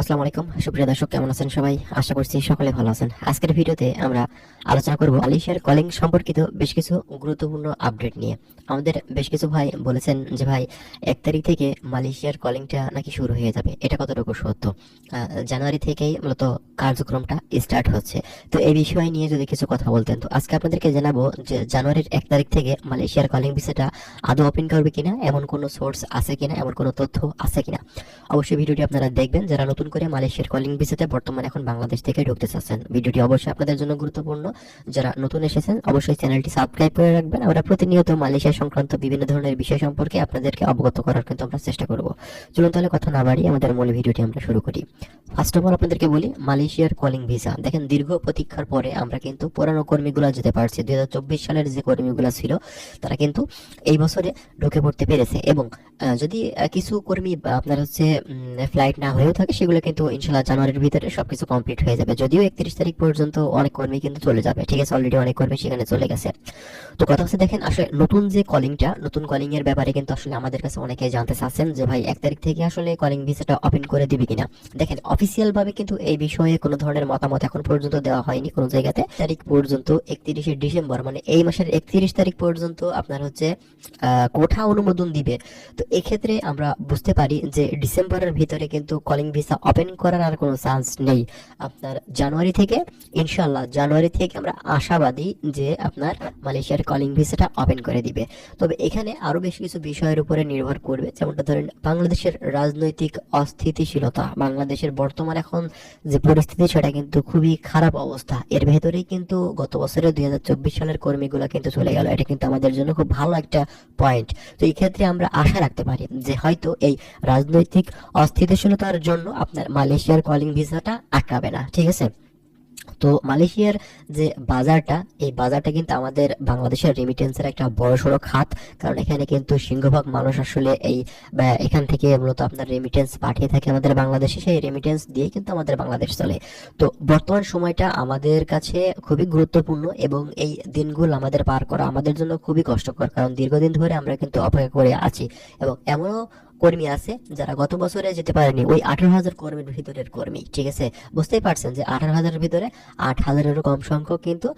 আসসালামু আলাইকুম। সুপ্রিয় দর্শক, কেমন আছেন সবাই? আশা করছি সকলে ভালো আছেন। আজকের ভিডিওতে আমরা আলোচনা করব মালয়েশিয়ার কলিং সম্পর্কিত বেশ কিছু গুরুত্বপূর্ণ আপডেট নিয়ে। আমাদের বেশ কিছু ভাই বলেছেন যে, ভাই, এক তারিখ থেকে মালয়েশিয়ার কলিংটা নাকি শুরু হয়ে যাবে। এটা কতটুকু সত্য? জানুয়ারি থেকেই মূলত কার্যক্রমটা স্টার্ট হচ্ছে। তো এই বিষয় নিয়ে যদি কিছু কথা বলতেন, তো আজকে আপনাদেরকে জানাব যে, জানুয়ারির এক তারিখ থেকে মালয়েশিয়ার কলিং ভিসাটা আদৌ ওপেন করবে কিনা, এমন কোনো সোর্স আছে কিনা, এমন কোনো তথ্য আছে কিনা। অবশ্যই ভিডিওটি আপনারা দেখবেন, যারা নতুন করে মালয়েশিয়ার কলিং ভিসাতে বর্তমানে এখন বাংলাদেশ থেকে ঢুকতে চাচ্ছেন। ভিডিওটি অবশ্যই আপনাদের জন্য গুরুত্বপূর্ণ। যারা নতুন এসেছেন, অবশ্যই চ্যানেলটি সাবস্ক্রাইব করে রাখবেন। আমরা প্রতিনিয়ত মালয়েশিয়া সংক্রান্ত বিভিন্ন ধরনের বিষয় সম্পর্কে আপনাদেরকে অবগত করার কিন্তু আমরা চেষ্টা করব। চলুন তাহলে কথা না বাড়িয়ে আমাদের মূল ভিডিওটি আমরা শুরু করি। ফার্স্ট অফ অল আপনাদেরকে বলি, মালয়েশিয়ার কলিং ভিসা দেখেন, দীর্ঘ প্রতীক্ষার পরে আমরা কিন্তু পুরানো কর্মীগুলো যেতে পারছি। দুই হাজার চব্বিশ সালের যে কর্মীগুলো ছিল, তারা কিন্তু এই বছরে ঢুকে পড়তে পেরেছে। এবং যদি কিছু কর্মী আপনার হচ্ছে ফ্লাইট না হয়েও থাকে, সেগুলো কিন্তু ইনশাল্লাহ জানুয়ারির ভিতরে সবকিছু কমপ্লিট হয়ে যাবে। যদিও একত্রিশ তারিখ পর্যন্ত অনেক কর্মী কিন্তু চলে যাবে। ঠিক আছে অলরেডি অনেক কর্মী সেখানে চলে গেছে। তো কথা হচ্ছে দেখেন, আসলে নতুন যে কলিংটা নতুন কলিং এর ব্যাপারে কিন্তু আসলে আমাদের কাছে অনেকে জানতে চাচ্ছেন যে ভাই, এক তারিখ থেকে আসলে কলিং ভিসাটা ওপেন করে দিবে কিনা? দেখেন অফিসিয়াল ভাবে কিন্তু এই বিষয়ে কোনো ধরনের মতামত এখন পর্যন্ত দেওয়া হয়নি কোনো জায়গাতে। তারিখ পর্যন্ত একত্রিশে ডিসেম্বর মানে এই মাসের একত্রিশ তারিখ পর্যন্ত আপনার হচ্ছে কোঠা অনুমোদন দিবে। তো এক্ষেত্রে আমরা বুঝতে পারি যে ডিসেম্বরের ভিতরে কিন্তু কলিং ভিসা ওপেন করার আর কোনো চান্স নেই। আপনার জানুয়ারি থেকে ইনশাল্লাহ জানুয়ারি থেকে আমরা আশাবাদী যে আপনার মালয়েশিয়ার কলিং ভিসাটা ওপেন করে দিবে। তবে এখানে আরও বেশ কিছু বিষয়ের উপরে নির্ভর করবে। যেমনটা ধরেন, বাংলাদেশের রাজনৈতিক অস্থিতিশীলতা, বাংলাদেশের বর্তমান এখন যে পরিস্থিতি, সেটা কিন্তু খুবই খারাপ অবস্থা। এর ভেতরেই কিন্তু গত বছরে দুই হাজার চব্বিশ সালের কর্মীগুলো কিন্তু চলে গেল। এটা কিন্তু আমাদের জন্য খুব ভালো একটা পয়েন্ট তো এই ক্ষেত্রে আমরা আশা রাখতে পারি যে হয়তো এই রাজনৈতিক অস্থিতিশীলতার জন্য আপনার মালয়েশিয়ার কলিং ভিসাটা আটকাবে না, ঠিক আছে? তো মালয়েশিয়ার যে বাজারটা, এই বাজারটা কিন্তু আমাদের বাংলাদেশের রেমিটেন্সের একটা বড় সড়ো খাত, কারণ এখানে কিন্তু সিংহভাগ মানুষ আসলে এই এখান থেকে মূলত আপনার রেমিটেন্স পাঠিয়ে থাকে আমাদের বাংলাদেশে, সেই রেমিটেন্স দিয়ে কিন্তু আমাদের বাংলাদেশ চলে। তো বর্তমান সময়টা আমাদের কাছে খুবই গুরুত্বপূর্ণ এবং এই দিনগুলো আমাদের পার করা আমাদের জন্য খুবই কষ্টকর, কারণ দীর্ঘদিন ধরে আমরা কিন্তু অপেক্ষা করে আছি এবং এমনও কর্মী আছে যারা গত বছরে যেতে পারেনি। ওই আঠারো হাজার কর্মীর ভিতরের কর্মী, ঠিক আছে? বুঝতেই পারছেন যে আঠারো হাজারের ভিতরে আট হাজারেরও কম সংখ্যক কিন্তু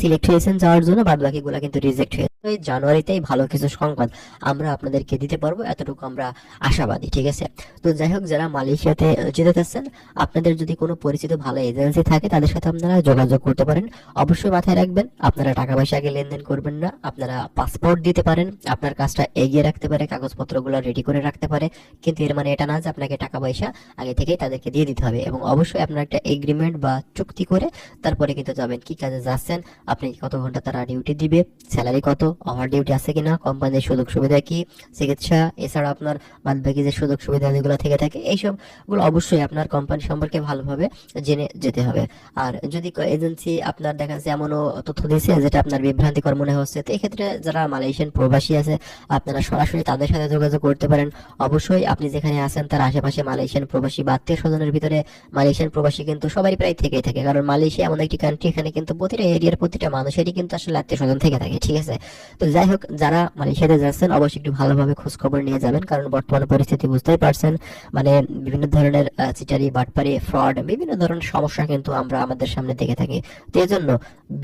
সিলেক্ট হয়েছেন যাওয়ার জন্য বাদ বাকিগুলো কিন্তু রিজেক্ট হয়েছে। জানুয়ারিতেই ভালো কিছু সংবাদ আমরা আপনাদেরকে দিতে পারব, এতটুকু আমরা আশাবাদী, ঠিক আছে? তো যাই হোক, যারা মালয়েশিয়াতে যেতে চাচ্ছেন, আপনাদের যদি কোনো পরিচিত ভালো এজেন্সি থাকে, তাদের সাথে আপনারা যোগাযোগ করতে পারেন। অবশ্যই মাথায় রাখবেন, আপনারা টাকা পয়সা আগে লেনদেন করবেন না, আপনারা পাসপোর্ট দিতে পারেন, আপনার কাজটা এগিয়ে রাখতে পারে, কাগজপত্রগুলো রেডি করে রাখতে পারে, কিন্তু এর মানে এটা না যে আপনাকে টাকা পয়সা আগে থেকেই তাদেরকে দিয়ে দিতে হবে এবং অবশ্যই আপনার একটা এগ্রিমেন্ট বা চুক্তি করে তারপরে কিন্তু যাবেন, কি কাজে যাচ্ছেন, আপনি কত ঘণ্টা তারা ডিউটি দিবে স্যালারি কত ওভার ডিউটি আছে কিনা কোম্পানির সুযোগ সুবিধা কি, চিকিৎসা, এছাড়া আপনার বাদ বাকি যে সুযোগ সুবিধা যেগুলো থেকে থাকে, এইসবগুলো অবশ্যই আপনার কোম্পানি সম্পর্কে ভালোভাবে জেনে যেতে হবে। আর যদি এজেন্সি আপনার দেখা যাচ্ছে এমনও তথ্য দিয়েছে যেটা আপনার বিভ্রান্তিকর মনে হচ্ছে, তো এক্ষেত্রে যারা মালয়েশিয়ান প্রবাসী আছে, আপনারা সরাসরি তাদের সাথে যোগাযোগ করতে পারেন। অবশ্যই আপনি যেখানে আছেন, তার আশেপাশে মালয়েশিয়ান প্রবাসী বা আত্মীয় স্বজনের ভিতরে মালয়েশিয়ান প্রবাসী কিন্তু সবারই প্রায় থেকেই থাকে, কারণ মালয়েশিয়া এমন একটি কান্ট্রি এখানে কিন্তু প্রতিটা এরিয়ার প্রতিটা মানুষেরই কিন্তু আসলে আত্মীয় স্বজন থেকে থাকে, ঠিক আছে? তো যাই হোক, যারা মালয়েশিয়াতে যাচ্ছেন, অবশ্যই একটু ভালোভাবে খোঁজ খবর নিয়ে যাবেন, কারণ বর্তমান পরিস্থিতি বুঝতেই পারছেন। মানে বিভিন্ন ধরনের চিটারি, বাটপারি, ফ্রড, বিভিন্ন ধরনের সমস্যা কিন্তু আমরা আমাদের সামনে দেখে থাকি। তো এই জন্য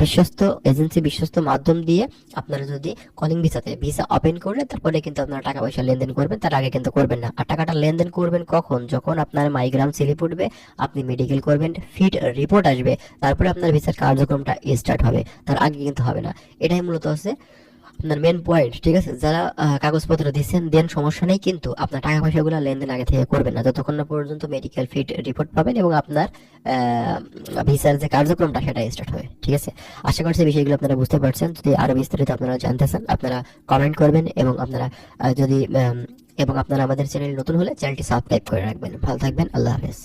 বিশ্বস্ত এজেন্সি, বিশ্বস্ত মাধ্যম দিয়ে আপনারা যদি কলিং ভিসাতে, ভিসা ওপেন করলে তারপরে কিন্তু আপনারা টাকা পয়সা লেনদেন করবেন, তার আগে কিন্তু করবেন না। আর টাকাটা লেনদেন করবেন কখন? যখন আপনার মাইগ্রাম স্লিপ উঠবে, আপনি মেডিকেল করবেন ফিট রিপোর্ট আসবে, তারপরে আপনার ভিসার কার্যক্রমটা স্টার্ট হবে, তার আগে কিন্তু হবে না। এটাই মূলত হচ্ছে আপনার মেন পয়েন্ট ঠিক আছে? যারা কাগজপত্র দিচ্ছেন দেন সমস্যা নেই, কিন্তু আপনার টাকা পয়সাগুলো লেনদেন আগে থেকে করবেন না। যতক্ষণ না পর্যন্ত মেডিকেল ফিট রিপোর্ট পাবেন এবং আপনার ভিসার যে কার্যক্রমটা, সেটা স্টার্ট হবে, ঠিক আছে? আশা করছি বিষয়গুলো আপনারা বুঝতে পারছেন। যদি আরও বিস্তারিত আপনারা জানতে চান আপনারা কমেন্ট করবেন এবং আপনারা যদি এবং আপনারা আমাদের চ্যানেল নতুন হলে চ্যানেলটি সাবস্ক্রাইব করে রাখবেন। ভালো থাকবেন, আল্লাহ হাফেজ।